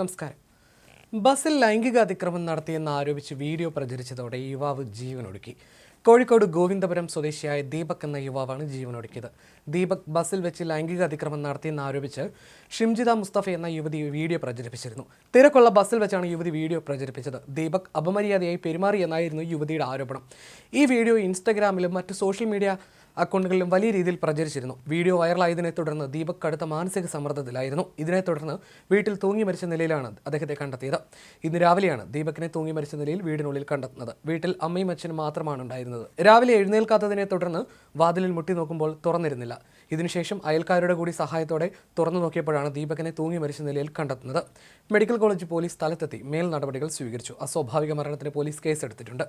നമസ്കാരം. ബസ്സിൽ ലൈംഗിക അതിക്രമം നടത്തിയെന്ന് ആരോപിച്ച് വീഡിയോ പ്രചരിച്ചതോടെ യുവാവ് ജീവനൊടുക്കി. കോഴിക്കോട് ഗോവിന്ദപുരം സ്വദേശിയായ ദീപക് എന്ന യുവാവാണ് ജീവനൊടുക്കിയത്. ദീപക് ബസ്സിൽ വെച്ച് ലൈംഗിക അതിക്രമം നടത്തിയെന്ന് ആരോപിച്ച് ഷിംജിത മുസ്തഫ എന്ന യുവതി വീഡിയോ പ്രചരിപ്പിച്ചിരുന്നു. തിരക്കുള്ള ബസ്സിൽ വെച്ചാണ് യുവതി വീഡിയോ പ്രചരിപ്പിച്ചത്. ദീപക് അപമര്യാദയായി പെരുമാറിയെന്നായിരുന്നു യുവതിയുടെ ആരോപണം. ഈ വീഡിയോ ഇൻസ്റ്റഗ്രാമിലും മറ്റ് സോഷ്യൽ മീഡിയ അക്കൗണ്ടുകളിലും വലിയ രീതിയിൽ പ്രചരിച്ചിരുന്നു. വീഡിയോ വൈറലായതിനെ തുടർന്ന് ദീപക് കടുത്ത മാനസിക സമ്മർദ്ദത്തിലായിരുന്നു. ഇതിനെ തുടർന്ന് വീട്ടിൽ തൂങ്ങി മരിച്ച നിലയിലാണ് അദ്ദേഹത്തെ കണ്ടെത്തിയത്. ഇന്ന് രാവിലെയാണ് ദീപകിനെ തൂങ്ങി മരിച്ച നിലയിൽ വീടിനുള്ളിൽ കണ്ടെത്തുന്നത്. വീട്ടിൽ അമ്മയും അച്ഛനും മാത്രമാണ് ഉണ്ടായിരുന്നത്. രാവിലെ എഴുന്നേൽക്കാത്തതിനെ തുടർന്ന് വാതിലിൽ മുട്ടി നോക്കുമ്പോൾ തുറന്നിരുന്നില്ല. ഇതിനുശേഷം അയൽക്കാരുടെ കൂടി സഹായത്തോടെ തുറന്നു നോക്കിയപ്പോഴാണ് ദീപകിനെ തൂങ്ങി മരിച്ച നിലയിൽ കണ്ടെത്തുന്നത്. മെഡിക്കൽ കോളേജ് പോലീസ് സ്ഥലത്തെത്തി. മേൽ നടപടികൾ സ്വീകരിച്ചു. അസ്വാഭാവിക മരണത്തിന് പോലീസ് കേസെടുത്തിട്ടുണ്ട്.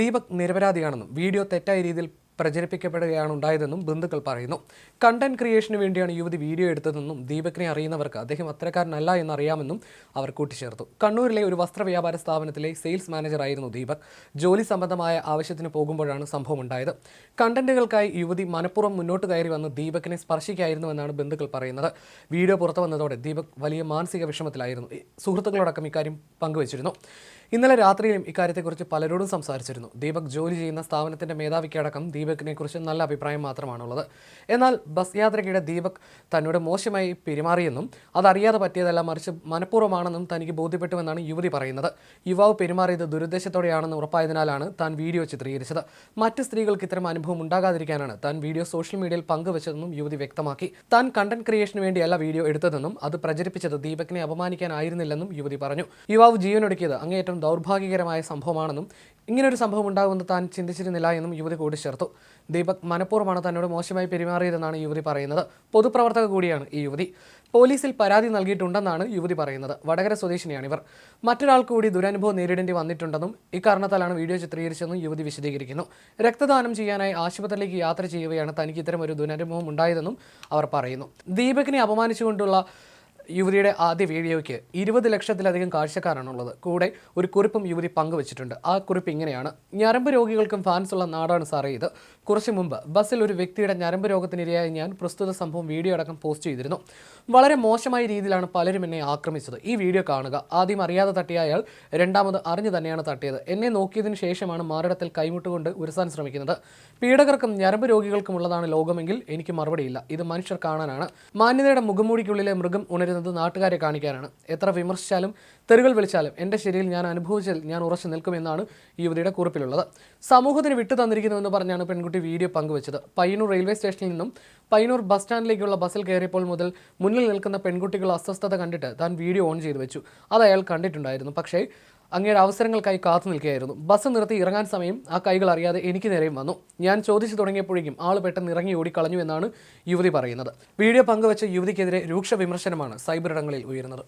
ദീപക് നിരപരാധിയാണെന്നും വീഡിയോ തെറ്റായ രീതിയിൽ പ്രചരിപ്പിക്കപ്പെടുകയാണ് ഉണ്ടായതെന്നും ബന്ധുക്കൾ പറയുന്നു. കണ്ടന്റ് ക്രിയേഷന് വേണ്ടിയാണ് യുവതി വീഡിയോ എടുത്തതെന്നും ദീപകിനെ അറിയുന്നവർക്ക് അദ്ദേഹം അത്തരക്കാരനല്ല എന്നറിയാമെന്നും അവർ കൂട്ടിച്ചേർത്തു. കണ്ണൂരിലെ ഒരു വസ്ത്ര വ്യാപാര സ്ഥാപനത്തിലെ സെയിൽസ് മാനേജറായിരുന്നു ദീപക്. ജോലി സംബന്ധമായ ആവശ്യത്തിന് പോകുമ്പോഴാണ് സംഭവം ഉണ്ടായത്. കണ്ടന്റുകൾക്കായി യുവതി മനഃപൂർവം മുന്നോട്ട് കയറി വന്ന് ദീപകിനെ സ്പർശിക്കായിരുന്നുവെന്നാണ് ബന്ധുക്കൾ പറയുന്നത്. വീഡിയോ പുറത്തു വന്നതോടെ ദീപക് വലിയ മാനസിക വിഷമത്തിലായിരുന്നു. സുഹൃത്തുക്കളോടക്കം ഇക്കാര്യം പങ്കുവച്ചിരുന്നു. ഇന്നലെ രാത്രിയിലും ഇക്കാര്യത്തെക്കുറിച്ച് പലരോടും സംസാരിച്ചിരുന്നു. ദീപക് ജോലി ചെയ്യുന്ന സ്ഥാപനത്തിന്റെ മേധാവിക്കടക്കം ദീപകിനെ കുറിച്ച് നല്ല അഭിപ്രായം മാത്രമാണുള്ളത്. എന്നാൽ ബസ് യാത്രയ്ക്കിടെ ദീപക് തന്നോട് മോശമായി പെരുമാറിയെന്നും അതറിയാതെ പറ്റിയതല്ല മറിച്ച് മനഃപൂർവമാണെന്നും തനിക്ക് ബോധ്യപ്പെട്ടുവെന്നാണ് യുവതി പറയുന്നത്. യുവാവ് പെരുമാറിയത് ദുരുദ്ദേശത്തോടെയാണെന്ന് ഉറപ്പായതിനാലാണ് താൻ വീഡിയോ ചിത്രീകരിച്ചത്. മറ്റ് സ്ത്രീകൾക്ക് ഇത്തരം അനുഭവം ഉണ്ടാകാതിരിക്കാനാണ് താൻ വീഡിയോ സോഷ്യൽ മീഡിയയിൽ പങ്കുവച്ചതെന്നും യുവതി വ്യക്തമാക്കി. താൻ കണ്ടന്റ് ക്രിയേഷന് വേണ്ടിയല്ല വീഡിയോ എടുത്തതെന്നും അത് പ്രചരിപ്പിച്ചത് ദീപകിനെ അപമാനിക്കാനായിരുന്നില്ലെന്നും യുവതി പറഞ്ഞു. യുവാവ് ജീവനൊടുക്കിയത് അങ്ങേയറ്റം ദൗർഭാഗ്യകരമായ സംഭവമാണെന്നും ഇങ്ങനൊരു സംഭവം ഉണ്ടാകുമെന്ന് താൻ ചിന്തിച്ചിരുന്നില്ല എന്നും യുവതി കൂട്ടിച്ചേർത്തു ദീപക് മനഃപൂർവമാണ് തന്നോട് മോശമായി പെരുമാറിയതെന്നാണ് യുവതി പറയുന്നത്. പൊതുപ്രവർത്തക കൂടിയാണ് ഈ യുവതി. പോലീസിൽ പരാതി നൽകിയിട്ടുണ്ടെന്നാണ് യുവതി പറയുന്നത്. വടകര സ്വദേശിനിയാണിവർ മറ്റൊരാൾ കൂടി ദുരനുഭവം നേരിടേണ്ടി വന്നിട്ടുണ്ടെന്നും ഇക്കാരണത്താലാണ് വീഡിയോ ചിത്രീകരിച്ചതെന്നും യുവതി വിശദീകരിക്കുന്നു. രക്തദാനം ചെയ്യാനായി ആശുപത്രിയിലേക്ക് യാത്ര ചെയ്യുകയാണ് തനിക്ക് ഇത്തരം ഒരു ദുരനുഭവം ഉണ്ടായതെന്നും അവർ പറയുന്നു. ദീപകിനെ അപമാനിച്ചുകൊണ്ടുള്ള യുവതിയുടെ ആദ്യ വീഡിയോയ്ക്ക് ഇരുപത് ലക്ഷത്തിലധികം കാഴ്ചക്കാരാണുള്ളത്. കൂടെ ഒരു കുറിപ്പും യുവതി പങ്കുവച്ചിട്ടുണ്ട്. ആ കുറിപ്പ് ഇങ്ങനെയാണ്. ഞരമ്പ് രോഗികൾക്കും ഫാൻസ് ഉള്ള നാടാണ് സാറേ ഇത്. കുറച്ച് മുമ്പ് ബസ്സിൽ ഒരു വ്യക്തിയുടെ ഞരമ്പ് രോഗത്തിനിരയായി ഞാൻ പ്രസ്തുത സംഭവം വീഡിയോ അടക്കം പോസ്റ്റ് ചെയ്തിരുന്നു. വളരെ മോശമായ രീതിയിലാണ് പലരും എന്നെ ആക്രമിച്ചത്. ഈ വീഡിയോ കാണുക. ആദ്യം അറിയാതെ തട്ടിയ അയാൾ രണ്ടാമത് അറിഞ്ഞു തന്നെയാണ് തട്ടിയത്. എന്നെ നോക്കിയതിന് ശേഷമാണ് മാറിടത്തിൽ കൈമുട്ടുകൊണ്ട് ഉരസാൻ ശ്രമിക്കുന്നത്. പീഡകർക്കും ഞരമ്പ് രോഗികൾക്കും ഉള്ളതാണ് ലോകമെങ്കിൽ എനിക്ക് മറുപടിയില്ല. ഇത് മനുഷ്യർ കാണാനാണ്. മാന്യതയുടെ മുഖമൂടിക്കുള്ളിലെ മൃഗം ഉണരുന്നത് നാട്ടുകാരെ കാണിക്കാനാണ്. എത്ര വിമർശിച്ചാലും തെറികൾ വിളിച്ചാലും എന്റെ ശരിയിൽ ഞാൻ അനുഭവിച്ചാൽ ഞാൻ ഉറച്ചു നിൽക്കുമെന്നാണ് യുവതിയുടെ കുറിപ്പിലുള്ളത്. സമൂഹത്തിന് വിട്ടു തന്നിരിക്കുന്നുവെന്ന് പറഞ്ഞാണ് പെൺകുട്ടി വീഡിയോ പങ്കുവച്ചത്. പയ്യന്നൂർ റെയിൽവേ സ്റ്റേഷനിൽ നിന്നും പയ്യന്നൂർ ബസ് സ്റ്റാൻഡിലേക്കുള്ള ബസ്സിൽ കയറിയപ്പോൾ മുതൽ മുന്നിൽ നിൽക്കുന്ന പെൺകുട്ടികൾ അസ്വസ്ഥത കണ്ടിട്ട് താൻ വീഡിയോ ഓൺ ചെയ്തു വെച്ചു. അത് അയാൾ കണ്ടിട്ടുണ്ടായിരുന്നു. പക്ഷേ അങ്ങയുടെ അവസരങ്ങൾക്കായി കാത്തു നിൽക്കുകയായിരുന്നു. ബസ് നിർത്തി ഇറങ്ങാൻ സമയം ആ കൈകൾ അറിയാതെ എനിക്ക് നേരെയും വന്നു. ഞാൻ ചോദിച്ചു തുടങ്ങിയപ്പോഴേക്കും ആൾ പെട്ടെന്ന് ഇറങ്ങി ഓടിക്കളഞ്ഞു എന്നാണ് യുവതി പറയുന്നത്. വീഡിയോ പങ്കുവച്ച യുവതിക്കെതിരെ രൂക്ഷ വിമർശനമാണ് സൈബർ ഇടങ്ങളിൽ ഉയരുന്നത്.